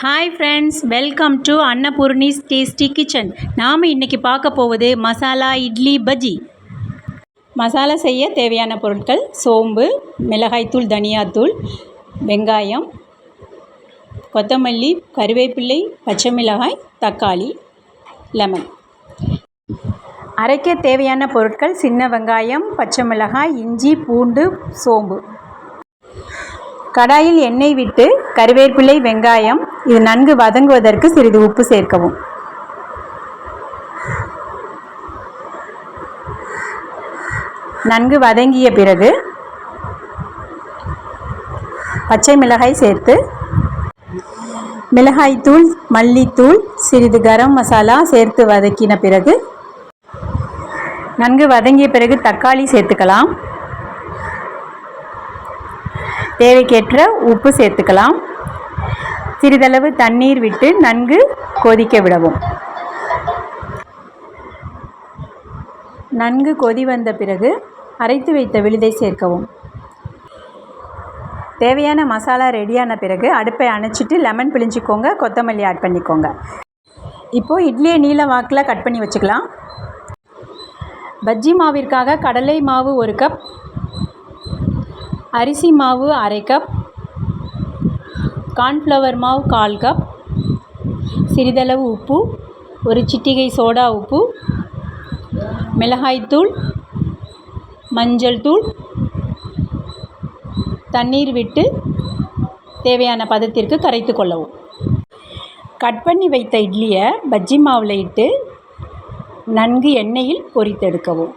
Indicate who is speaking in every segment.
Speaker 1: Hi friends welcome to Annapurni's tasty kitchen நாம் இன்றைக்கி பார்க்க போவது மசாலா இட்லி பஜ்ஜி. மசாலா செய்ய தேவையான பொருட்கள் சோம்பு மிளகாய்த்தூள் தனியாத்தூள் வெங்காயம் கொத்தமல்லி கருவேப்பிள்ளை பச்சை மிளகாய் தக்காளி லெமன். அரைக்க தேவையான பொருட்கள் சின்ன வெங்காயம் பச்சை மிளகாய் இஞ்சி பூண்டு சோம்பு. கடாயில் எண்ணெய் விட்டு கருவேப்பிலை வெங்காயம் இது நன்கு வதங்குவதற்கு சிறிது உப்பு சேர்க்கவும். நன்கு வதங்கிய பிறகு பச்சை மிளகாய் சேர்த்து மிளகாய்த்தூள் மல்லித்தூள் சிறிது கரம் மசாலா சேர்த்து வதக்கின பிறகு நன்கு வதங்கிய பிறகு தக்காளி சேர்த்துக்கலாம். தேவைக்கேற்ற உப்பு சேர்த்துக்கலாம். சிறிதளவு தண்ணீர் விட்டு நன்கு கொதிக்க விடவும். நன்கு கொதி வந்த பிறகு அரைத்து வைத்த விழுதை சேர்க்கவும். தேவையான மசாலா ரெடியான பிறகு அடுப்பை அணைச்சிட்டு லெமன் பிழிஞ்சிக்கோங்க கொத்தமல்லி ஆட் பண்ணிக்கோங்க. இப்போது இட்லியை நீல வாக்கில் கட் பண்ணி வச்சுக்கலாம். பஜ்ஜி மாவிற்காக கடலை மாவு ஒரு கப் அரிசி மாவு அரை கப் கார்ன்ஃப்ளவர் மாவு கால் கப் சிறிதளவு உப்பு ஒரு சிட்டிகை சோடா உப்பு மிளகாய்த்தூள் மஞ்சள் தூள் தண்ணீர் விட்டு தேவையான பதத்திற்கு கரைத்து கொள்ளவும். கட் பண்ணி வைத்த இட்லியை பஜ்ஜி மாவில் இட்டு நன்கு எண்ணெயில் பொரித்தெடுக்கவும்.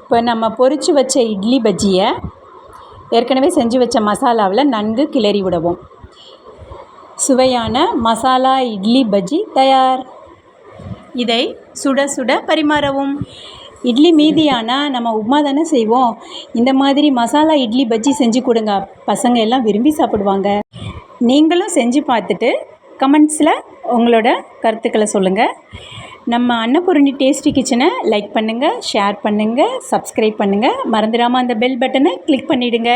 Speaker 1: இப்போ நம்ம பொரித்து வச்ச இட்லி பஜ்ஜியை ஏற்கனவே செஞ்சு வச்ச மசாலாவில் நன்கு கிளறி விடவும். சுவையான மசாலா இட்லி பஜ்ஜி தயார். இதை சுட சுட பரிமாறவும். இட்லி மீதியானால் நம்ம உப்மா தானே செய்வோம். இந்த மாதிரி மசாலா இட்லி பஜ்ஜி செஞ்சு கொடுங்க. பசங்க எல்லாம் விரும்பி சாப்பிடுவாங்க. நீங்களும் செஞ்சு பார்த்துட்டு கமெண்ட்ஸில் உங்களோட கருத்துக்களை சொல்லுங்கள் நம்ம அன்னபூரணி டேஸ்டி கிச்சனை லைக் பண்ணுங்கள் ஷேர் பண்ணுங்கள் சப்ஸ்கிரைப் பண்ணுங்கள் மறந்துடாமல் அந்த பெல் பட்டனை கிளிக் பண்ணிவிடுங்க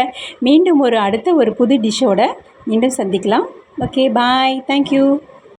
Speaker 1: மீண்டும் ஒரு அடுத்த ஒரு புது டிஷ்ஷோட மீண்டும் சந்திக்கலாம். Okay bye thank you